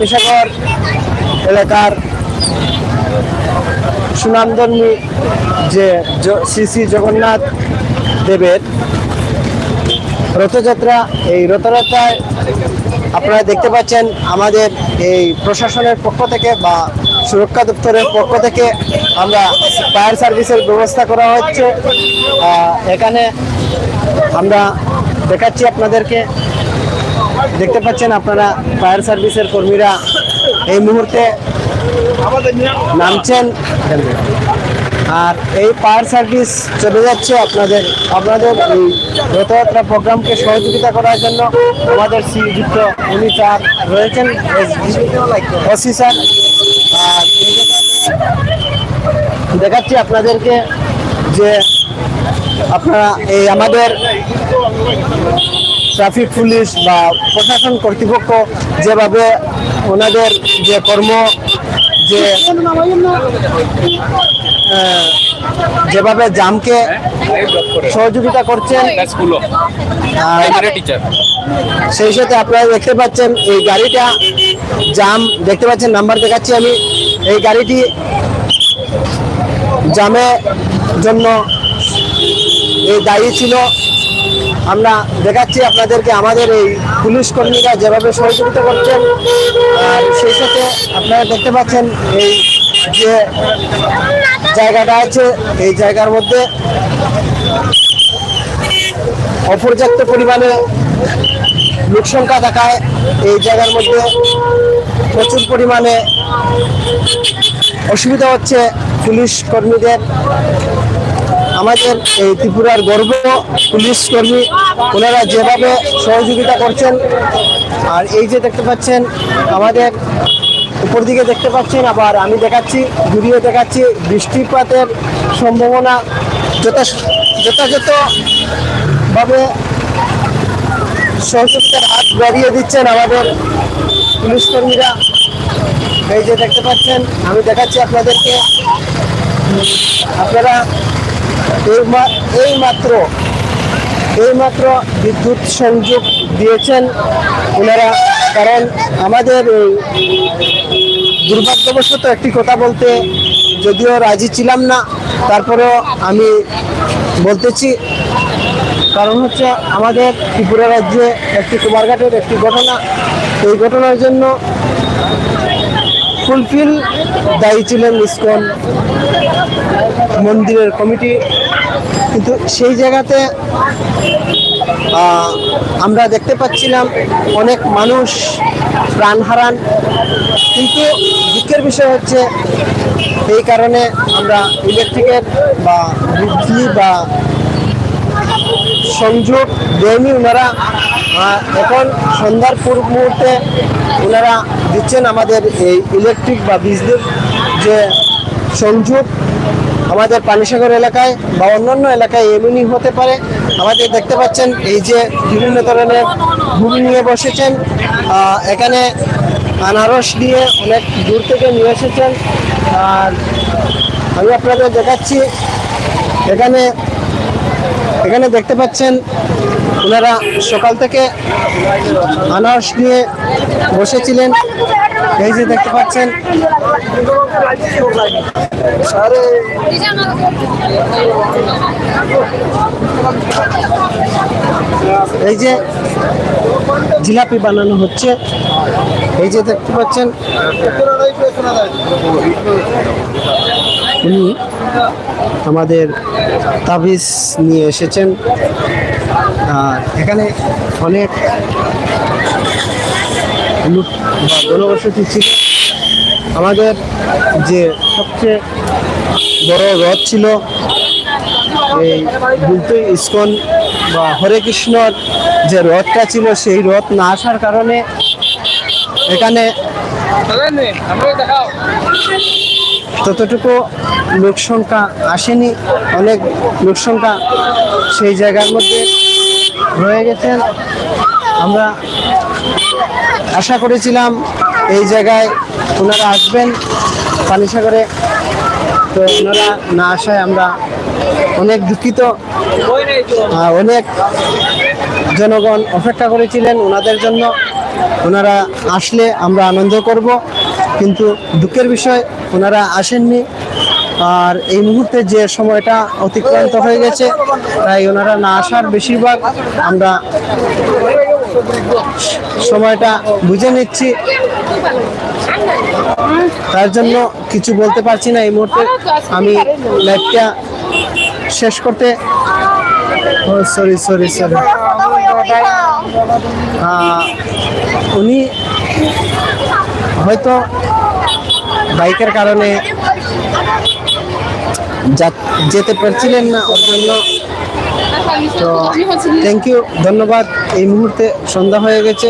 পেশাগর এলাকার সুনামধর্মী যে শ্রী শ্রী জগন্নাথ দেবের রথযাত্রা, এই রথযাত্রায় আপনারা দেখতে পাচ্ছেন আমাদের এই প্রশাসনের পক্ষ থেকে বা সুরক্ষা দপ্তরের পক্ষ থেকে আমরা ফায়ার সার্ভিসের ব্যবস্থা করা হচ্ছে। এখানে আমরা দেখাচ্ছি আপনাদেরকে। দেখতে পাচ্ছেন আপনারা ফায়ার সার্ভিসের কর্মীরা এই মুহূর্তে নামছেন। আর এই ফায়ার সার্ভিস চলে যাচ্ছে আপনাদের আপনাদের এই রথযাত্রা প্রোগ্রামকে সহযোগিতা করার জন্য আমাদের শ্রীযুক্ত উনি স্যার রয়েছেন ওসি স্যার। আর দেখাচ্ছি আপনাদেরকে যে আপনারা এই আমাদের ট্রাফিক পুলিশ বা প্রশাসন কর্তৃপক্ষ যেভাবে ওনাদের যে কর্ম, যে যেভাবে জামকে সহযোগিতা করছেন সেই সাথে আপনারা দেখতে পাচ্ছেন এই গাড়িটা, জাম, দেখতে পাচ্ছেন, নাম্বার দেখাচ্ছি আমি, এই গাড়িটি জামে জন্য এই দায়ী ছিল। আমরা দেখাচ্ছি আপনাদেরকে আমাদের এই পুলিশ কর্মীরা যেভাবে সহযোগিতা করছেন। আর সেই সাথে আপনারা দেখতে পাচ্ছেন এই যে জায়গাটা আছে, এই জায়গার মধ্যে অপর্যাপ্ত পরিমাণে লোক সংখ্যা থাকায় এই জায়গার মধ্যে প্রচুর পরিমাণে অসুবিধা হচ্ছে পুলিশ কর্মীদের। আমাদের এই ত্রিপুরার গর্ব, পুলিশ কর্মী, ওনারা যেভাবে সহযোগিতা করছেন, আর এই যে দেখতে পাচ্ছেন, আমাদের উপর দিকে দেখতে পাচ্ছেন, আবার আমি দেখাচ্ছি, ভিডিও দেখাচ্ছি, বৃষ্টিপাতের সম্ভাবনা যথা যথাযথভাবে সহযোগিতার হাত বাড়িয়ে দিচ্ছেন আমাদের পুলিশ কর্মীরা। এই যে দেখতে পাচ্ছেন, আমি দেখাচ্ছি আপনাদেরকে। আপনারা এই মাত্র এই মাত্র বিদ্যুৎ সংযোগ দিয়েছেন ওনারা। কারণ আমাদের এই দুর্ভাগ্যবশত একটি কথা বলতে যদিও রাজি ছিলাম না, তারপরেও আমি বলতেছি। কারণ হচ্ছে আমাদের ত্রিপুরা রাজ্যে একটি কুমারঘাটের একটি ঘটনা। এই ঘটনার জন্য ফুলফিল দায়ী ছিলেন ইস্কন মন্দিরের কমিটি। কিন্তু সেই জায়গাতে আমরা দেখতে পাচ্ছিলাম অনেক মানুষ প্রাণ হারান। কিন্তু দুঃখের বিষয় হচ্ছে, এই কারণে আমরা ইলেকট্রিকের বা বিজলি বা সংযোগ দেয়নি ওনারা এখন সন্ধ্যার পূর্ব মুহূর্তে ওনারা দিচ্ছেন আমাদের এই ইলেকট্রিক বা বিজলির যে সংযোগ আমাদের পানিসাগর এলাকায় বা অন্যান্য এলাকায় এমনই হতে পারে। আমাদের দেখতে পাচ্ছেন এই যে বিভিন্ন ধরনের ভূমি নিয়ে বসেছেন এখানে আনারস নিয়ে অনেক দূর থেকে নিয়ে এসেছেন। আর আমি আপনাদের দেখাচ্ছি, এখানে এখানে দেখতে পাচ্ছেন, ওনারা সকাল থেকে আনারস নিয়ে বসেছিলেন। এই যে দেখতে পাচ্ছেন, এই যে জিলাপি বানানো হচ্ছে। এই যে দেখতে পাচ্ছেন আমাদের তাবিজ নিয়ে এসেছেন। আর এখানে অনেক জনবসতি ছিল। আমাদের যে সবচেয়ে বড় রথ ছিল, এই বলতে ইস্কন বা হরে কৃষ্ণর যে রথটা ছিল, সেই রথ না আসার কারণে এখানে ততটুকু লোক সংখ্যা আসেনি, অনেক লোক সংখ্যা সেই জায়গার মধ্যে রয়ে গেছেন। আমরা আশা করেছিলাম এই জায়গায় ওনারা আসবেন পানিসাগরে তো ওনারা না আসায় আমরা অনেক দুঃখিত। অনেক জনগণ অপেক্ষা করেছিলেন ওনাদের জন্য। ওনারা আসলে আমরা আনন্দ করব। কিন্তু দুঃখের বিষয়, ওনারা আসেননি। আর এই মুহূর্তে যে সময়টা অতিক্রান্ত হয়ে গেছে, তাই ওনারা না আসার বেশিরভাগ আমরা সময়টা বুঝে নিচ্ছি। তার জন্য কিছু বলতে পারছি না এই মুহূর্তে। আমি লাইভটা শেষ করতে সরি সরি সরি উনি হয়তো বাইকের কারণে যেতে পারছিলেন না ওর জন্য। তো থ্যাংক ইউ ধন্যবাদ। এই মুহূর্তে সন্ধ্যা হয়ে গেছে।